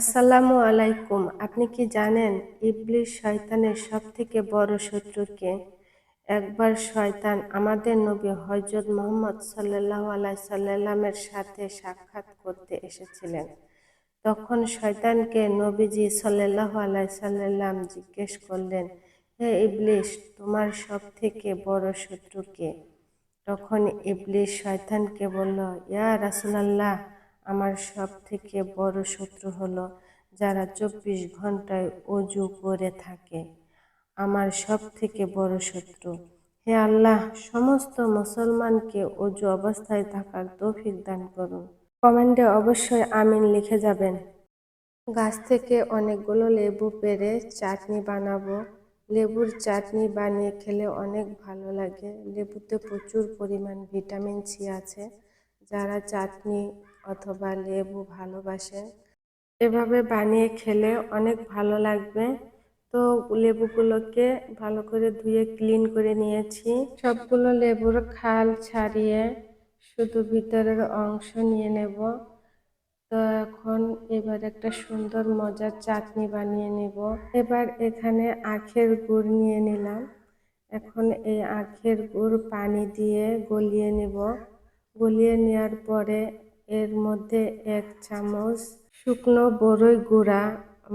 আসসালামু আলাইকুম। আপনি কি জানেন ইবলিশ শয়তানের সব থেকে বড় শত্রুকে একবার শয়তান আমাদের নবী হজরত মোহাম্মদ সাল্লাহ আলাই সাল্লামের সাথে সাক্ষাৎ করতে এসেছিলেন। তখন শয়তানকে নবীজি সাল্লাহ আলাই সাল্লাম জিজ্ঞেস করলেন, হে ইবলিশ, তোমার সব থেকে বড় শত্রুকে তখন ইবলিশ শয়তানকে বলল, ইয়া রাসুলাল্লাহ আমার সব থেকে বড় শত্রু হলো যারা চব্বিশ ঘন্টায় অজু করে থাকে। আমার সব থেকে বড় শত্রু। হে আল্লাহ, সমস্ত মুসলমানকে অজু অবস্থায় থাকার তৌফিক দান করুন। কমেন্টে অবশ্যই আমিন লিখে যাবেন। গাছ থেকে অনেকগুলো লেবু পেরে চাটনি বানাবো। লেবুর চাটনি বানিয়ে খেলে অনেক ভালো লাগে। লেবুতে প্রচুর পরিমাণ ভিটামিন সি আছে। যারা চাটনি অথবা লেবু ভালোবাসে। এভাবে বানিয়ে খেলে অনেক ভালো লাগবে। তো লেবুগুলোকে ভালো করে ধুয়ে ক্লিন করে নিয়েছি। সবগুলো লেবুর খাল ছাড়িয়ে শুধু ভিতরের অংশ নিয়ে নেব। তো এখন এবার একটা সুন্দর মজার চাটনি বানিয়ে নেব। এবার এখানে আখের গুড় নিয়ে নিলাম। এখন এই আখের গুড় পানি দিয়ে গলিয়ে নেব। গলিয়ে নেওয়ার পরে এর মধ্যে এক চামচ শুকনো বড়ই গুঁড়া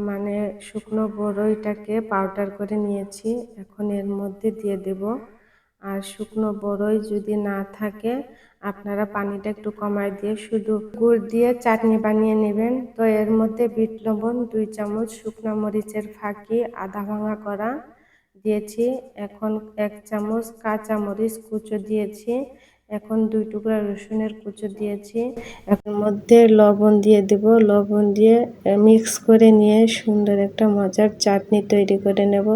মানে শুকনো বড়ইটাকে পাউডার করে নিয়েছি। এখন এর মধ্যে দিয়ে দেব। আর শুকনো বড়ই যদি না থাকে, আপনারা পানিটা একটু কমায় দিয়ে শুধু গুড় দিয়ে চাটনি বানিয়ে নেবেন। তো এর মধ্যে বিট লবণ, দুই চামচ শুকনো মরিচের ফাঁকি আধা ভাঙা করা দিয়েছি। এখন এক চামচ কাঁচা মরিচ কুচো দিয়েছি। এখন দুই টুকরা রসুনের কুচো দিয়েছি। এর মধ্যে লবণ দিয়ে দেব। লবণ দিয়ে মিক্স করে নিয়ে সুন্দর একটা মজার চাটনি তৈরি করে নেব।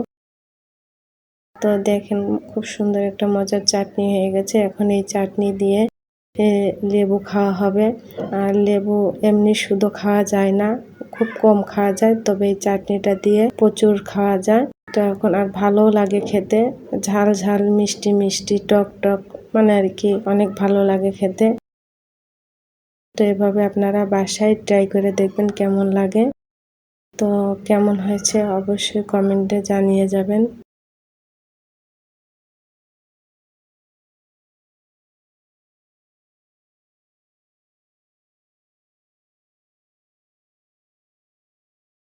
তো দেখেন, খুব সুন্দর একটা মজার চাটনি হয়ে গেছে। এখন এই চাটনি দিয়ে লেবু খাওয়া হবে। আর লেবু এমনি শুধু খাওয়া যায় না, খুব কম খাওয়া যায়। তবে এই চাটনিটা দিয়ে প্রচুর খাওয়া যায়। তো এখন আর ভালোও লাগে খেতে। ঝাল ঝাল, মিষ্টি মিষ্টি, টক টক। মানে আর কি অনেক ভালো লাগে খেতে। তো এভাবে আপনারা বাসায় ট্রাই করে দেখবেন কেমন লাগে। তো কেমন হয়েছে অবশ্যই কমেন্টে জানিয়ে যাবেন।